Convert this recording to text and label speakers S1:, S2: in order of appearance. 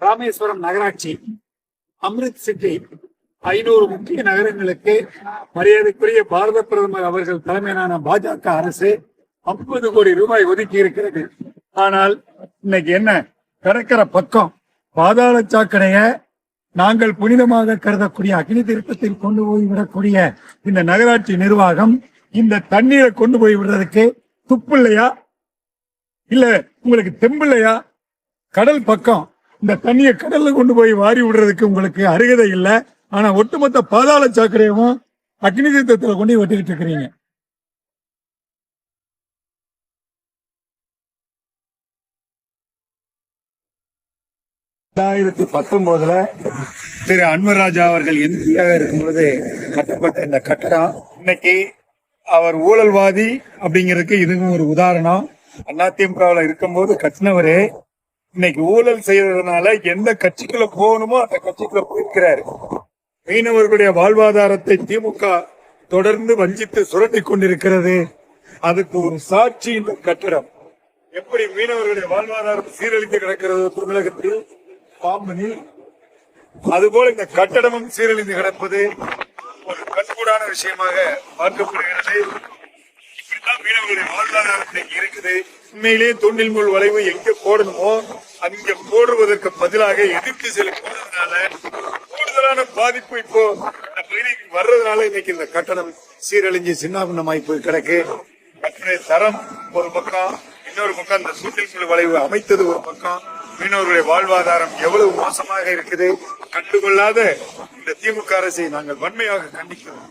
S1: ராமேஸ்வரம் நகராட்சி அம்ரித் சிட்டி ஐநூறு முக்கிய நகரங்களுக்கு மரியாதைக்குரிய பாரத பிரதமர் அவர்கள் தலைமையிலான பாஜக அரசு ஐம்பது கோடி ரூபாய் ஒதுக்கி இருக்கிறது. ஆனால் இன்னைக்கு என்ன? கடற்கரை பக்கம் பாதாள சாக்கடைய நாங்கள் புனிதமாக கருதக்கூடிய அக்னி திருப்பத்தில் கொண்டு போய் விடக்கூடிய இந்த நகராட்சி நிர்வாகம் இந்த தண்ணீரை கொண்டு போய் விடுறதுக்கு துப்பு இல்லையா இல்ல உங்களுக்கு தெம்பில்லையா கடல் பக்கம் இந்த தண்ணியை கடல்ல கொண்டு போய் வாரி விடுறதுக்கு உங்களுக்கு அருகதை இல்ல. ஆனா ஒட்டுமொத்த பாதாள சாக்கடையும் அக்னி தீர்த்தத்துல கொண்டு வெட்டிக்கிட்டு இருக்கிறீங்க. ரெண்டாயிரத்தி பத்தொன்பதுல திரு அன்வர்ராஜா அவர்கள் எம்பியாக இருக்கும்போது கட்டப்பட்ட இந்த கட்டடம் இன்னைக்கு அவர் ஊழல்வாதி அப்படிங்கிறதுக்கு இதுவும் ஒரு உதாரணம். அதிமுகவில் இருக்கும்போது கட்டினவரு இன்னைக்கு ஊழல் செய்யறதுனால எந்த கட்சிக்குள்ள போகணுமோ அந்த கட்சிக்குள்ள போயிருக்கிறாரு. மீனவர்களுடைய வாழ்வாதாரத்தை திமுக தொடர்ந்து வஞ்சித்து சுரண்டி கொண்டிருக்கிறது. அதுக்கு ஒரு சாட்சி இந்த கட்டடம். எப்படி மீனவர்களுடைய வாழ்வாதாரம் சீரழித்து கிடக்கிறது தமிழகத்தில்? பாம்பனில் அதுபோல இந்த கட்டடமும் சீரழிந்து கிடப்பது ஒரு கண்கூடான விஷயமாக பார்க்கப்படுகிறது. இப்படித்தான் மீனவர்களுடைய வாழ்வாதாரத்தை இருக்குது. உண்மையிலேயே தொண்டில் முள் வளைவு எங்க போடணுமோ அங்க போடுவதற்கு பதிலாக எதிர்த்து சில போடுறதுனால கூடுதலான பாதிப்பு இப்போ இந்த பகுதிக்கு வர்றதுனால இன்னைக்கு இந்த கட்டணம் சீரழிஞ்சு சின்னாபின்னமாய் போய் கிடக்கு. கட்டண தரம் ஒரு பக்கம் இன்னொரு பக்கம் இந்த சூட்டில் முள் வளைவு அமைத்தது ஒரு பக்கம். மீனவர்களுடைய வாழ்வாதாரம் எவ்வளவு மோசமாக இருக்குது. கண்டுகொள்ளாத இந்த திமுக அரசை நாங்கள் வன்மையாக கண்டிக்கிறோம்.